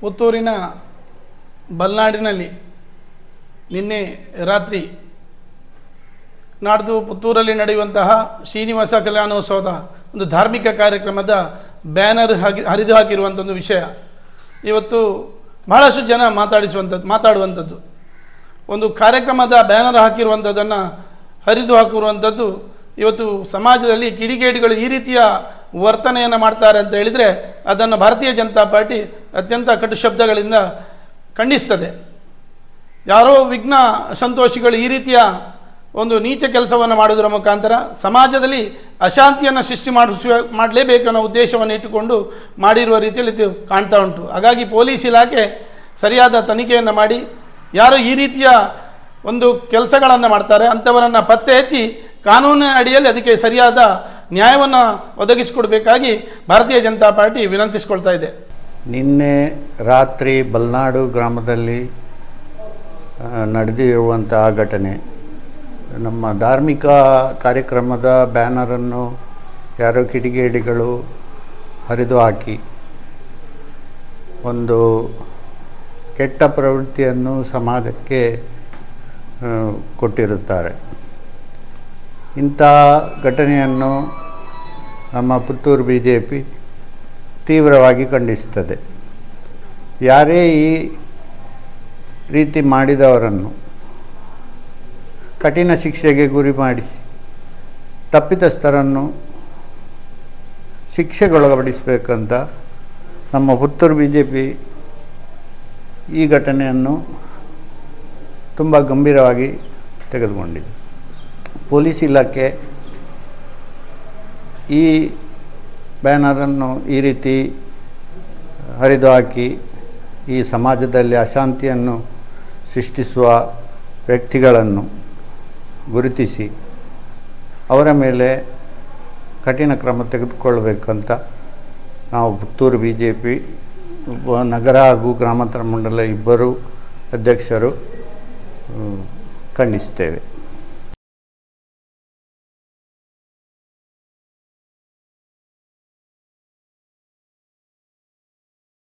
ಪುತ್ತೂರಿನ ಬಲ್ನಾಡಿನಲ್ಲಿ ನಿನ್ನೆ ರಾತ್ರಿ ನಾಡ್ದು ಪುತ್ತೂರಲ್ಲಿ ನಡೆಯುವಂತಹ ಶ್ರೀನಿವಾಸ ಕಲ್ಯಾಣೋತ್ಸವದ ಒಂದು ಧಾರ್ಮಿಕ ಕಾರ್ಯಕ್ರಮದ ಬ್ಯಾನರ್ ಹಾಕಿ ಹರಿದು ಹಾಕಿರುವಂಥ ಒಂದು ವಿಷಯ. ಇವತ್ತು ಬಹಳಷ್ಟು ಜನ ಮಾತಾಡಿಸುವಂಥದ್ದು ಮಾತಾಡುವಂಥದ್ದು ಒಂದು ಕಾರ್ಯಕ್ರಮದ ಬ್ಯಾನರ್ ಹಾಕಿರುವಂಥದ್ದನ್ನು ಹರಿದು ಹಾಕಿರುವಂಥದ್ದು ಇವತ್ತು ಸಮಾಜದಲ್ಲಿ ಕಿಡಿಗೇಡಿಗಳು ಈ ರೀತಿಯ ವರ್ತನೆಯನ್ನು ಮಾಡ್ತಾರೆ ಅಂತ ಹೇಳಿದರೆ ಅದನ್ನು ಭಾರತೀಯ ಜನತಾ ಪಾರ್ಟಿ ಅತ್ಯಂತ ಕಟು ಶಬ್ದಗಳಿಂದ ಖಂಡಿಸ್ತದೆ. ಯಾರೋ ವಿಘ್ನ ಸಂತೋಷಿಗಳು ಈ ರೀತಿಯ ಒಂದು ನೀಚ ಕೆಲಸವನ್ನು ಮಾಡುವುದರ ಮುಖಾಂತರ ಸಮಾಜದಲ್ಲಿ ಅಶಾಂತಿಯನ್ನು ಸೃಷ್ಟಿ ಮಾಡಿಸುವ, ಮಾಡಲೇಬೇಕು ಅನ್ನೋ ಉದ್ದೇಶವನ್ನು ಇಟ್ಟುಕೊಂಡು ಮಾಡಿರುವ ರೀತಿಯಲ್ಲಿ ಇದು ಕಾಣ್ತಾ ಉಂಟು. ಹಾಗಾಗಿ ಪೊಲೀಸ್ ಇಲಾಖೆ ಸರಿಯಾದ ತನಿಖೆಯನ್ನು ಮಾಡಿ, ಯಾರು ಈ ರೀತಿಯ ಒಂದು ಕೆಲಸಗಳನ್ನು ಮಾಡ್ತಾರೆ, ಅಂಥವರನ್ನು ಪತ್ತೆ ಹಚ್ಚಿ ಕಾನೂನಿನ ಅಡಿಯಲ್ಲಿ ಅದಕ್ಕೆ ಸರಿಯಾದ ನ್ಯಾಯವನ್ನು ಒದಗಿಸಿಕೊಡಬೇಕಾಗಿ ಭಾರತೀಯ ಜನತಾ ಪಾರ್ಟಿ ವಿನಂತಿಸಿಕೊಳ್ತಾ ಇದೆ. ನಿನ್ನೆ ರಾತ್ರಿ ಬಲ್ನಾಡು ಗ್ರಾಮದಲ್ಲಿ ಆ, ನಡೆದಿರುವಂತಹ ಘಟನೆ. ನಮ್ಮ ಧಾರ್ಮಿಕ ಕಾರ್ಯಕ್ರಮದ ಬ್ಯಾನರನ್ನು ಯಾರೋ ಕಿಡಿಗೇಡಿಗಳು ಹರಿದು ಹಾಕಿ. ಒಂದು ಕೆಟ್ಟ ಪ್ರವೃತ್ತಿಯನ್ನು ಸಮಾಜಕ್ಕೆ ಕೊಟ್ಟಿರುತ್ತಾರೆ. ಇಂಥ ಘಟನೆಯನ್ನು ನಮ್ಮ ಪುತ್ತೂರು ಬಿ ಜೆ ಪಿ ತೀವ್ರವಾಗಿ ಖಂಡಿಸುತ್ತದೆ. ಯಾರೇ ಈ ರೀತಿ ಮಾಡಿದವರನ್ನು ಕಠಿಣ ಶಿಕ್ಷೆಗೆ ಗುರಿ ಮಾಡಿ ತಪ್ಪಿತಸ್ಥರನ್ನು ಶಿಕ್ಷೆಗೊಳಪಡಿಸಬೇಕಂತ ನಮ್ಮ ಪುತ್ತೂರು ಬಿ ಜೆ ಪಿ ಈ ಘಟನೆಯನ್ನು ತುಂಬ ಗಂಭೀರವಾಗಿ ತೆಗೆದುಕೊಂಡಿದೆ. ಪೊಲೀಸ್ ಇಲಾಖೆ ಈ ಬ್ಯಾನರನ್ನು ಈ ರೀತಿ ಹರಿದು ಹಾಕಿ ಈ ಸಮಾಜದಲ್ಲಿ ಅಶಾಂತಿಯನ್ನು ಸೃಷ್ಟಿಸುವ ವ್ಯಕ್ತಿಗಳನ್ನು ಗುರುತಿಸಿ ಅವರ ಮೇಲೆ ಕಠಿಣ ಕ್ರಮ ತೆಗೆದುಕೊಳ್ಳಬೇಕಂತ ನಾವು ಪುತ್ತೂರು ಬಿ ಜೆ ಪಿ ನಗರ ಹಾಗೂ ಗ್ರಾಮಾಂತರ ಮಂಡಲ ಇಬ್ಬರು ಅಧ್ಯಕ್ಷರು ಖಂಡಿಸ್ತೇವೆ